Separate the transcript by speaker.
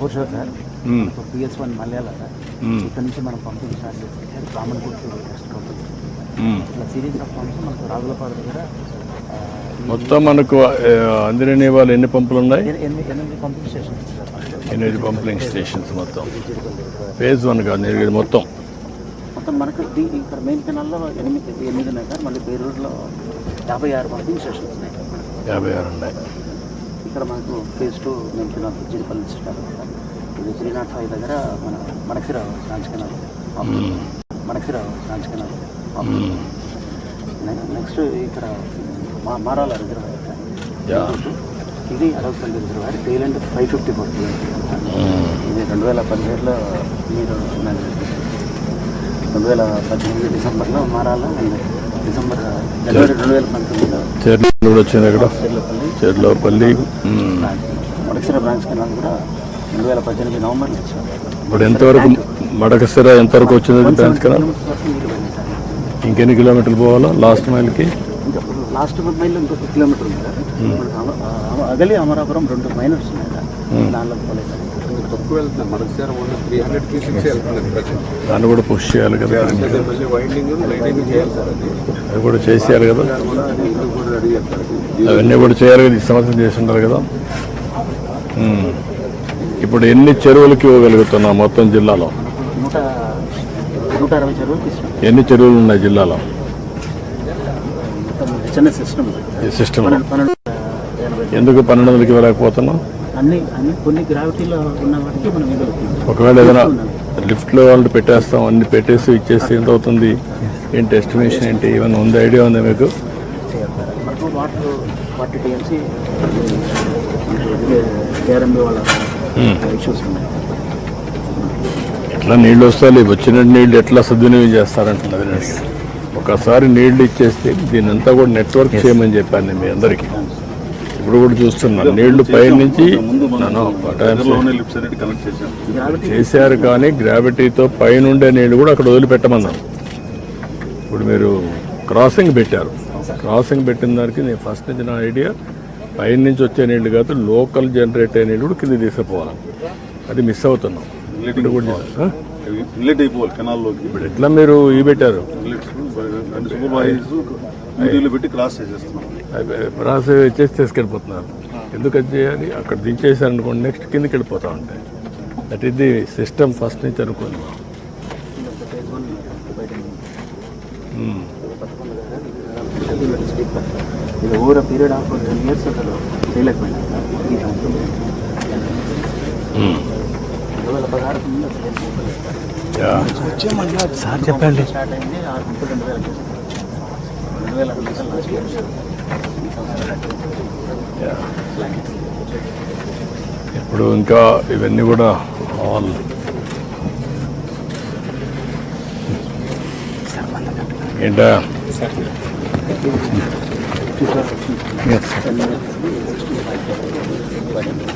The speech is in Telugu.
Speaker 1: Foreshore sir. పిఎస్ వన్ మలయాళ సార్. ఇక్కడ నుంచి మనం పంపింగ్ స్టార్ట్ చేస్తాం సార్ కామన్ గుర్తు టెస్ట్ పంపింగ్. ఇట్లా సిరీస్ ఆఫ్ పంప్స్ మనకు రాగులపాడు దగ్గర
Speaker 2: మొత్తం మనకు అందిరని వాళ్ళు ఎన్ని పంపులు ఉన్నాయి
Speaker 1: ఎనిమిది పంపింగ్ స్టేషన్స్.
Speaker 2: ఎనిమిది పంపులింగ్ స్టేషన్స్ మొత్తం ఫేజ్ వన్ కాదు ఇది మొత్తం
Speaker 1: మొత్తం మనకు ఇక్కడ మెయిన్ కెనాల్లో ఎనిమిది ఎనిమిది ఉన్నాయి సార్ మళ్ళీ బేరూరులో యాభై ఆరు పంపింగ్ స్టేషన్స్ ఉన్నాయి.
Speaker 2: యాభై ఆరు ఉన్నాయి
Speaker 1: ఇక్కడ మనకు phase two main canal Jiripalli star ఇది త్రీ నాట్ ఫైవ్ దగ్గర మన Madakasira branch canal
Speaker 2: hmm.
Speaker 1: Madakasira branch canal
Speaker 2: hmm.
Speaker 1: Next ఇక్కడ మా మారాల రిజర్వాయర్. ఇది Aravapalli reservoir tail end five fifty four ఇది రెండు వేల పదిహేడులో మీరు రెండు వేల పద్దెనిమిది డిసెంబర్లో మారాల అండ్ డిసెంబర్ జనవరి రెండు వేల పంతొమ్మిదిలో.
Speaker 2: చెర్లు కూడా వచ్చింది అక్కడ.
Speaker 1: Cherlapalli.
Speaker 2: Cherlopalli hmm.
Speaker 1: Madakasira branch canal కూడా. రెండు వేల పద్దెనిమిది నవంబర్లో
Speaker 2: ఇప్పుడు ఎంతవరకు మడకసిర ఎంతవరకు వచ్చింది బ్రాంచ్ కదా ఇంకెన్ని కిలోమీటర్లు పోవాలా? లాస్ట్ మైల్కి?
Speaker 1: లాస్ట్ మైల్ ఇంకొక కిలోమీటర్ ఉంది అగలి అమరాపురం రెండు మైనర్స్ ఉన్నాయి దానిలో పోలేదు
Speaker 2: దాన్ని కూడా పుష్ చేయాలి కదా.
Speaker 3: అదే అది
Speaker 2: కూడా చేసేయాలి కదా. అవన్నీ కూడా చేయాలి కదా ఈ సంవత్సరం చేస్తుంటారు కదా. ఇప్పుడు ఎన్ని చెరువులకి ఇవ్వగలుగుతున్నాం మొత్తం జిల్లాలో? ఎన్ని చెరువులు ఉన్నాయి జిల్లాలో?
Speaker 1: సిస్టమ్
Speaker 2: ఎందుకు పన్నెండు వందలకి ఇవ్వలేకపోతున్నాం ఒకవేళ ఏదైనా లిఫ్ట్లో వాళ్ళు పెట్టేస్తాం అన్ని పెట్టేసి ఇచ్చేస్తే ఎంత అవుతుంది? ఏంటి ఎస్టిమేషన్ ఏంటి? ఏమైనా ఉంది? ఐడియా ఉందా మీకు?
Speaker 1: ఉన్నాయి
Speaker 2: ఎట్లా నీళ్ళు వస్తాయి? వచ్చిన నీళ్ళు ఎట్లా సద్వినియోగం చేస్తారంటున్నది ఒకసారి నీళ్ళు ఇచ్చేస్తే దీని అంతా కూడా నెట్వర్క్ చేయమని చెప్పాను నేను మీ అందరికీ. ఇప్పుడు కూడా చూస్తున్నాను నీళ్ళు పైనుంచి చేశారు కానీ గ్రావిటీతో పైనుండే నీళ్ళు కూడా అక్కడ వదిలిపెట్టమన్నాను ఇప్పుడు మీరు క్రాసింగ్ పెట్టారు. క్రాసింగ్ పెట్టిన దానికి నేను ఫస్ట్ నుంచి నా ఐడియా పైన నుంచి వచ్చే నీళ్ళు కాదు లోకల్ జనరేట్ అయ్యే నీళ్ళు కూడా కింద తీసుకుపోవాలి. అది మిస్ అవుతున్నాం. ఇప్పుడు ఎట్లా మీరు ఈ పెట్టారు?
Speaker 3: క్రాస్
Speaker 2: చేసి తీసుకెళ్ళిపోతున్నారు. ఎందుకు చేయాలి? అక్కడ దించేసారు అనుకోండి నెక్స్ట్ కిందకి వెళ్ళిపోతా ఉంటాయి. That is the system first నుంచి అనుకోండి.
Speaker 1: ఆరు ముప్పై రెండు వేల రెండు వేల రెండు వందల లాస్ట్ ఇయర్
Speaker 2: యా. ఇప్పుడు ఇంకా ఇవన్నీ కూడా ఆల్ ఏంటా
Speaker 1: సిక్స్టీ ఫైవ్